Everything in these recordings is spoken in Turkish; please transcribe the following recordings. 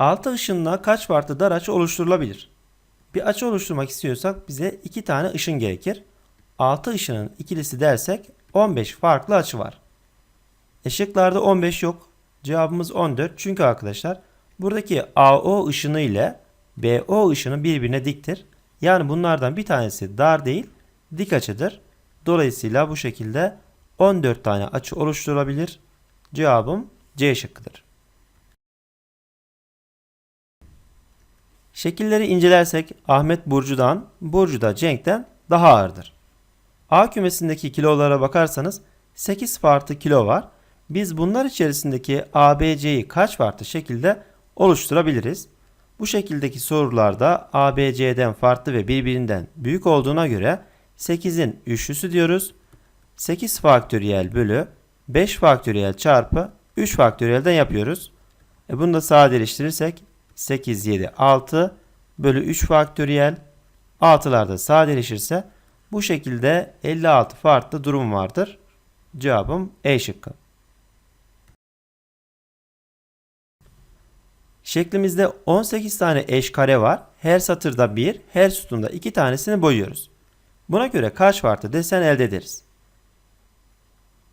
6 ışınla kaç farklı dar açı oluşturulabilir? Bir açı oluşturmak istiyorsak bize 2 tane ışın gerekir. 6 ışının ikilisi dersek 15 farklı açı var. E şıklarda 15 yok. Cevabımız 14. Çünkü arkadaşlar buradaki AO ışını ile BO ışını birbirine diktir. Yani bunlardan bir tanesi dar değil, dik açıdır. Dolayısıyla bu şekilde 14 tane açı oluşturulabilir. Cevabım C şıkkıdır. Şekilleri incelersek Ahmet Burcu'dan, Burcu da Cenk'ten daha ağırdır. A kümesindeki kilolara bakarsanız 8 farklı kilo var. Biz bunlar içerisindeki ABC'yi kaç farklı şekilde oluşturabiliriz? Bu şekildeki sorularda ABC'den farklı ve birbirinden büyük olduğuna göre 8'in üçlüsü diyoruz. 8 faktöriyel bölü 5 faktöriyel çarpı 3 faktöriyelden yapıyoruz. E bunu da sadeleştirirsek 8, 7, 6 bölü 3 faktöriyel 6'lar da sadeleşirse bu şekilde 56 farklı durum vardır. Cevabım E şıkkı. Şeklimizde 18 tane eş kare var. Her satırda 1, her sütunda 2 tanesini boyuyoruz. Buna göre kaç farklı desen elde ederiz.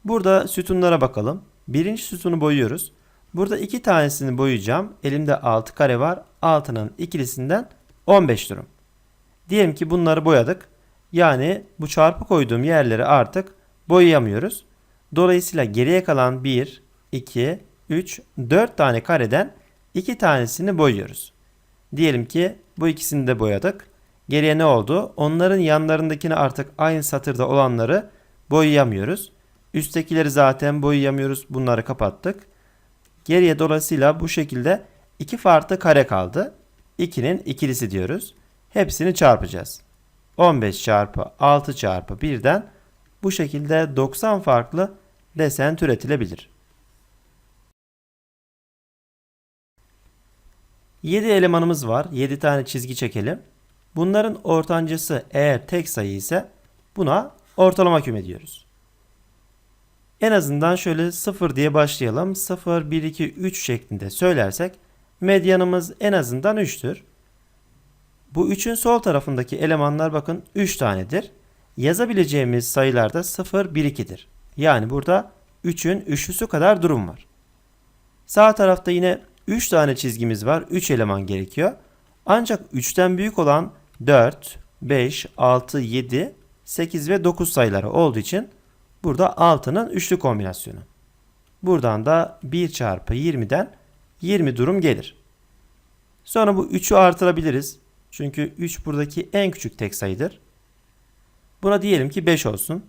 Burada sütunlara bakalım. Birinci sütunu boyuyoruz. Burada iki tanesini boyayacağım. Elimde 6 kare var. 6'nın ikilisinden 15 durum. Diyelim ki bunları boyadık. Yani bu çarpı koyduğum yerleri artık boyayamıyoruz. Dolayısıyla geriye kalan 1, 2, 3, 4 tane kareden 2 tanesini boyuyoruz. Diyelim ki bu ikisini de boyadık. Geriye ne oldu? Onların yanlarındakini artık aynı satırda olanları boyayamıyoruz. Üsttekileri zaten boyayamıyoruz. Bunları kapattık. Geriye dolayısıyla bu şekilde iki farklı kare kaldı. 2'nin ikilisi diyoruz. Hepsini çarpacağız. 15 çarpı 6 çarpı 1'den bu şekilde 90 farklı desen türetilebilir. 7 elemanımız var. 7 tane çizgi çekelim. Bunların ortancası eğer tek sayı ise buna ortalama küme diyoruz. En azından şöyle 0 diye başlayalım. 0, 1, 2, 3 şeklinde söylersek medyanımız en azından 3'tür. Bu 3'ün sol tarafındaki elemanlar bakın 3 tanedir. Yazabileceğimiz sayılar da 0, 1, 2'dir. Yani burada 3'ün üçlüsü kadar durum var. Sağ tarafta yine 3 tane çizgimiz var. 3 eleman gerekiyor. Ancak 3'ten büyük olan 4, 5, 6, 7, 8 ve 9 sayıları olduğu için burada 6'nın üçlü kombinasyonu. Buradan da 1 çarpı 20'den 20 durum gelir. Sonra bu 3'ü artırabiliriz. Çünkü 3 buradaki en küçük tek sayıdır. Buna diyelim ki 5 olsun.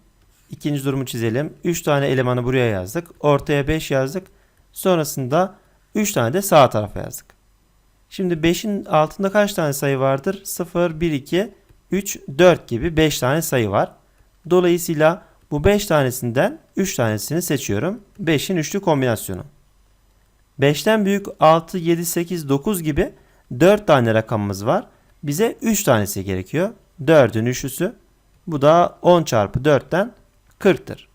İkinci durumu çizelim. 3 tane elemanı buraya yazdık. Ortaya 5 yazdık. Sonrasında 3 tane de sağ tarafa yazdık. Şimdi 5'in altında kaç tane sayı vardır? 0, 1, 2, 3, 4 gibi 5 tane sayı var. Dolayısıyla bu 5 tanesinden 3 tanesini seçiyorum. 5'in üçlü kombinasyonu. 5'ten büyük 6, 7, 8, 9 gibi 4 tane rakamımız var. Bize 3 tanesi gerekiyor. 4'ün üçlüsü. Bu da 10 çarpı 4'ten 40'tır.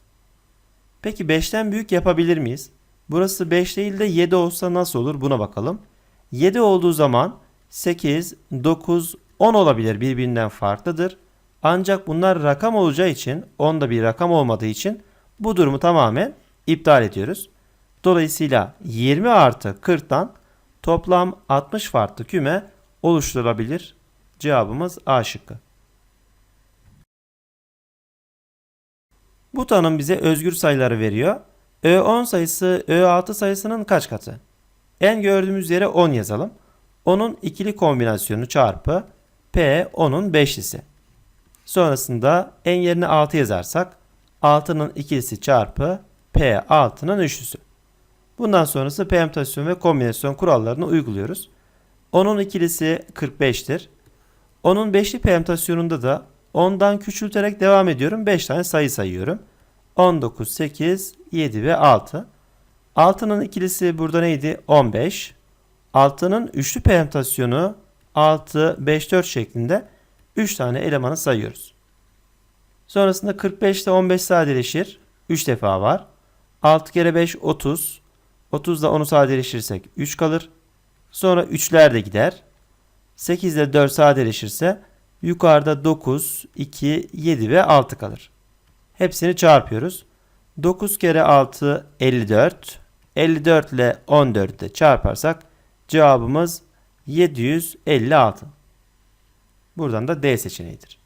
Peki 5'ten büyük yapabilir miyiz? Burası 5 değil de 7 olsa nasıl olur buna bakalım. 7 olduğu zaman 8, 9, 10 olabilir birbirinden farklıdır. Ancak bunlar rakam olacağı için 10 da bir rakam olmadığı için bu durumu tamamen iptal ediyoruz. Dolayısıyla 20 artı 40'tan toplam 60 farklı küme oluşturulabilir. Cevabımız A şıkkı. Bu tanım bize özgür sayıları veriyor. Ö10 sayısı Ö6 sayısının kaç katı? En gördüğümüz yere 10 yazalım. Onun ikili kombinasyonu çarpı P 10'un beşlisi. Sonrasında en yerine 6 yazarsak 6'nın ikilisi çarpı P 6'nın üçlüsü. Bundan sonrası permütasyon ve kombinasyon kurallarını uyguluyoruz. 10'un ikilisi 45'tir. Onun beşli permütasyonunda da 10'dan küçülterek devam ediyorum. 5 tane sayı sayıyorum. 19, 8, 7 ve 6. 6'nın ikilisi burada neydi? 15. 6'nın üçlü permütasyonu 6, 5, 4 şeklinde 3 tane elemanı sayıyoruz. Sonrasında 45 ile 15 sadeleşir. 3 defa var. 6 kere 5 30. 30 ile 10'u sadeleştirirsek 3 kalır. Sonra 3'ler de gider. 8 ile 4 sadeleşirse yukarıda 9, 2, 7 ve 6 kalır. Hepsini çarpıyoruz. 9 kere 6 54. 54 ile 14 de çarparsak cevabımız 756. Buradan da D seçeneğidir.